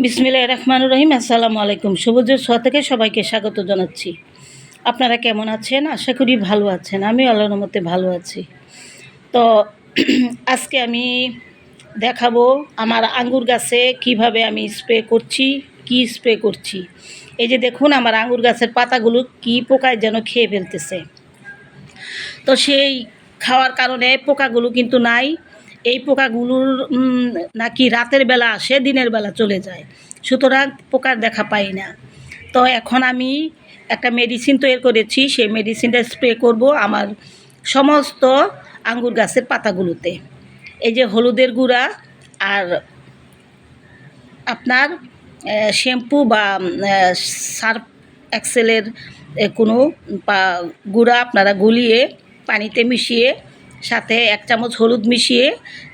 বিসমিল্লাহ রহমানুর রহিম, আসসালামু আলাইকুম। সবুজের ছোঁয়া থেকে সবাইকে স্বাগত জানাচ্ছি। আপনারা কেমন আছেন? আশা করি ভালো আছেন। আমি আল্লাহর মতে ভালো আছি। তো আজকে আমি দেখাবো আমার আঙ্গুর গাছে কীভাবে আমি স্প্রে করছি, কি স্প্রে করছি। এই যে দেখুন, আমার আঙ্গুর গাছের পাতাগুলো কি পোকায় যেন খেয়ে ফেলতেছে। তো সেই খাওয়ার কারণে পোকাগুলো কিন্তু নাই। এই পোকাগুলোর নাকি রাতের বেলা আসে দিনের বেলা চলে যায়। সুতরাং পোকার দেখা পাই না। তো এখন আমি একটা মেডিসিন তৈরি করেছি, সেই মেডিসিনটা স্প্রে করব আমার সমস্ত আঙ্গুর গাছের পাতাগুলোতে। এই যে হলুদের গুঁড়া আর আপনার শ্যাম্পু বা সার্ফ এক্সেলের কোনো গুঁড়া আপনারা গুলিয়ে পানিতে মিশিয়ে সাথে এক চামচ হলুদ মিশিয়ে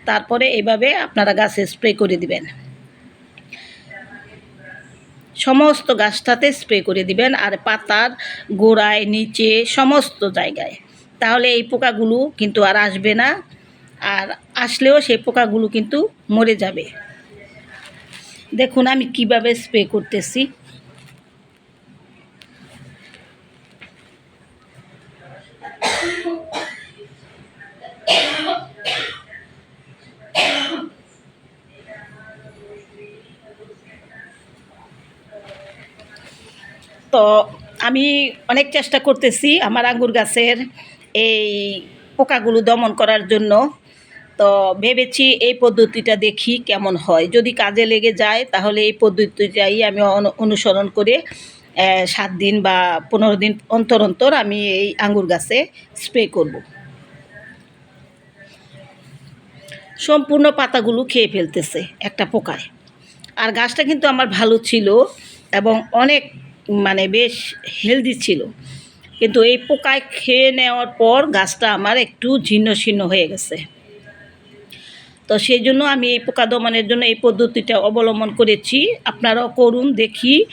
তারপরে এভাবে আপনারা গাছে স্প্রে করে দিবেন। সমস্ত গাছটাতে স্প্রে করে দিবেন আর পাতার গোড়ায়, নিচে, সমস্ত জায়গায়। তাহলে এই পোকাগুলো কিন্তু আর আসবে না আর আসলেও সেই পোকাগুলো কিন্তু মরে যাবে। দেখুন আমি কীভাবে স্প্রে করতেছি। তো আমি অনেক চেষ্টা করতেছি আমার আঙ্গুর গাছের এই পোকাগুলো দমন করার জন্য। তো ভেবেছি এই পদ্ধতিটা দেখি কেমন হয়। যদি কাজে লেগে যায় তাহলে এই পদ্ধতিটাই আমি অনুসরণ করে সাত দিন বা পনেরো দিন অন্তর অন্তর আমি এই আঙ্গুর গাছে স্প্রে করব। সম্পূর্ণ পাতাগুলো খেয়ে ফেলতেছে একটা পোকায়। আর গাছটা কিন্তু আমার ভালো ছিল এবং অনেক মানে বেশ হেলদি ছিল। কিন্তু এই পোকায় খেয়ে নেওয়ার পর গাছটা আমার একটু ছিন্ন ছিন্ন হয়ে গেছে। তো সেই জন্য আমি এই পোকা দমনের জন্য এই পদ্ধতিটা অবলম্বন করেছি। আপনারাও করুন, দেখি।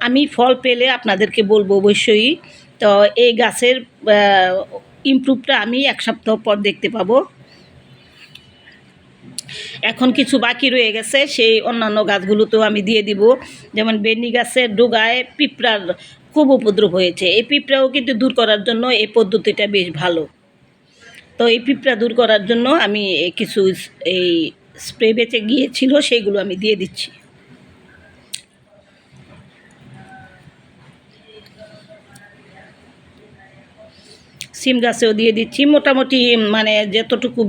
আমি ফল পেলে আপনাদেরকে বলব অবশ্যই। তো এই গাছের ইমপ্রুভটা আমি এক সপ্তাহ পর দেখতে পাবো। এখন কিছু বাকি রয়ে গেছে, সেই অন্যান্য গাছগুলোতেও আমি দিয়ে দিব। যেমন বেনি গাছের ডোগায় পিঁপড়ার খুব উপদ্রব হয়েছে। এই পিঁপড়াও কিন্তু দূর করার জন্য এই পদ্ধতিটা বেশ ভালো। তো এই পিঁপড়া দূর করার জন্য আমি কিছু এই স্প্রে বেঁচে গিয়েছিল, সেইগুলো আমি দিয়ে দিচ্ছি। সিম গাছেও দিয়ে দিচ্ছি। মোটামুটি মানে যতটুকু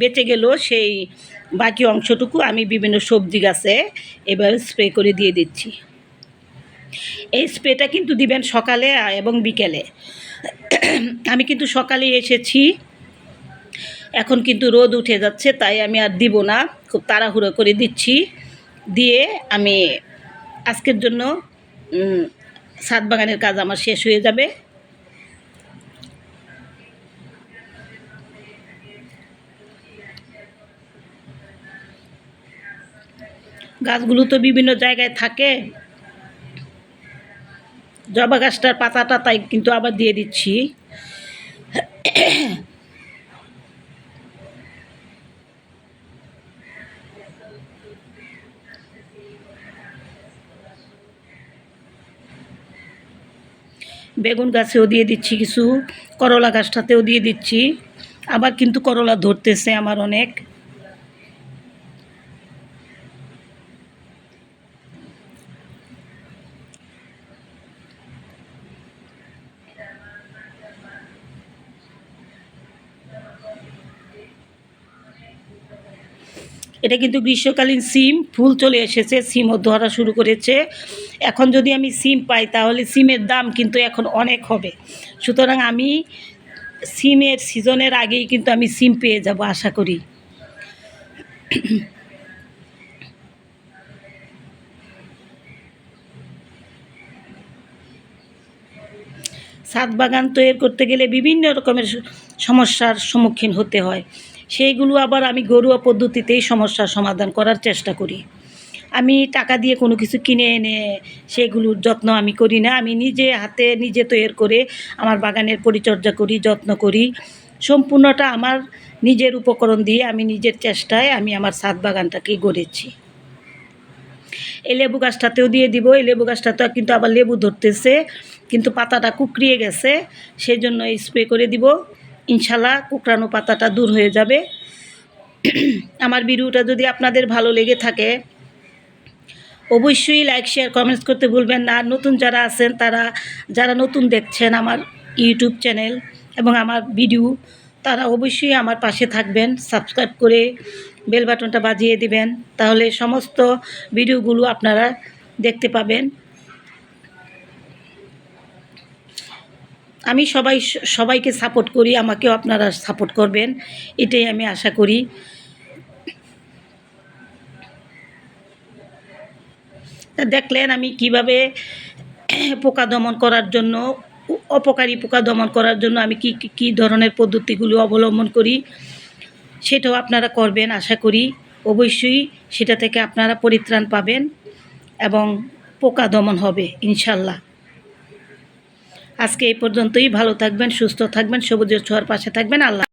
বেঁচে গেল সেই বাকি অংশটুকু আমি বিভিন্ন সবজি গাছে এভাবে স্প্রে করে দিয়ে দিচ্ছি। এই স্প্রেটা কিন্তু দিবেন সকালে এবং বিকেলে। আমি কিন্তু সকালে এসেছি। এখন কিন্তু রোদ উঠে যাচ্ছে, তাই আমি আর দিব না। খুব তাড়াহুড়ো করে দিচ্ছি। দিয়ে আমি আজকের জন্য ছাদ বাগানের কাজ আমার শেষ হয়ে যাবে। গাছগুলো তো বিভিন্ন জায়গায় থাকে। জবা গাছটার পাতাটা তাই কিন্তু আবার দিয়ে দিচ্ছি। বেগুন গাছেও দিয়ে দিচ্ছি কিছু, করলা গাছটাতেও দিয়ে দিচ্ছি। আবার কিন্তু করলা ধরতেছে আমার অনেক। এটা কিন্তু গ্রীষ্মকালীন সিম, ফুল চলে এসেছে, সিমও ধরা শুরু করেছে। এখন যদি আমি সিম পাই, তাহলে সিমের দাম কিন্তু এখন অনেক হবে। সুতরাং আমি সিমের সিজনের আগেই কিন্তু আমি সিম পেয়ে যাব, আশা করি। ছাদ বাগান তৈরি করতে গেলে বিভিন্ন রকমের সমস্যার সম্মুখীন হতে হয়। সেইগুলো আবার আমি ঘরোয়া পদ্ধতিতেই সমস্যার সমাধান করার চেষ্টা করি। আমি টাকা দিয়ে কোনো কিছু কিনে এনে সেগুলোর যত্ন আমি করি না। আমি নিজে হাতে নিজে তৈরি করে আমার বাগানের পরিচর্যা করি, যত্ন করি। সম্পূর্ণটা আমার নিজের উপকরণ দিয়ে আমি নিজের চেষ্টায় আমি আমার ছাদ বাগানটাকে গড়েছি। এই লেবু গাছটাতেও দিয়ে দিব। এই লেবু গাছটাতেও কিন্তু আবার লেবু ধরতেছে, কিন্তু পাতাটা কুকড়িয়ে গেছে সেই জন্য স্প্রে করে দিব। ইনশাল্লাহ কুকরানো পাতাটা দূর হয়ে যাবে। আমার ভিডিওটা যদি আপনাদের ভালো লেগে থাকে, অবশ্যই লাইক শেয়ার কমেন্টস করতে ভুলবেন না। আর নতুন যারা আছেন, তারা, যারা নতুন দেখছেন আমার ইউটিউব চ্যানেল এবং আমার ভিডিও, তারা অবশ্যই আমার পাশে থাকবেন সাবস্ক্রাইব করে বেল বাটনটা বাজিয়ে দিবেন। তাহলে সমস্ত ভিডিওগুলো আপনারা দেখতে পাবেন। আমি সবাই, সবাইকে সাপোর্ট করি, আমাকেও আপনারা সাপোর্ট করবেন, এটাই আমি আশা করি। দেখলেন আমি কীভাবে পোকা দমন করার জন্য, অপকারী পোকা দমন করার জন্য আমি কি, কি- ধরনের পদ্ধতিগুলো অবলম্বন করি, সেটাও আপনারা করবেন আশা করি। অবশ্যই সেটা থেকে আপনারা পরিত্রাণ পাবেন এবং পোকা দমন হবে, ইনশাল্লাহ। আজকে এই পর্যন্তই। ভালো থাকবেন সুস্থ থাকবেন সবুজের ছোঁয়ার পাশে থাকবেন। আল্লাহ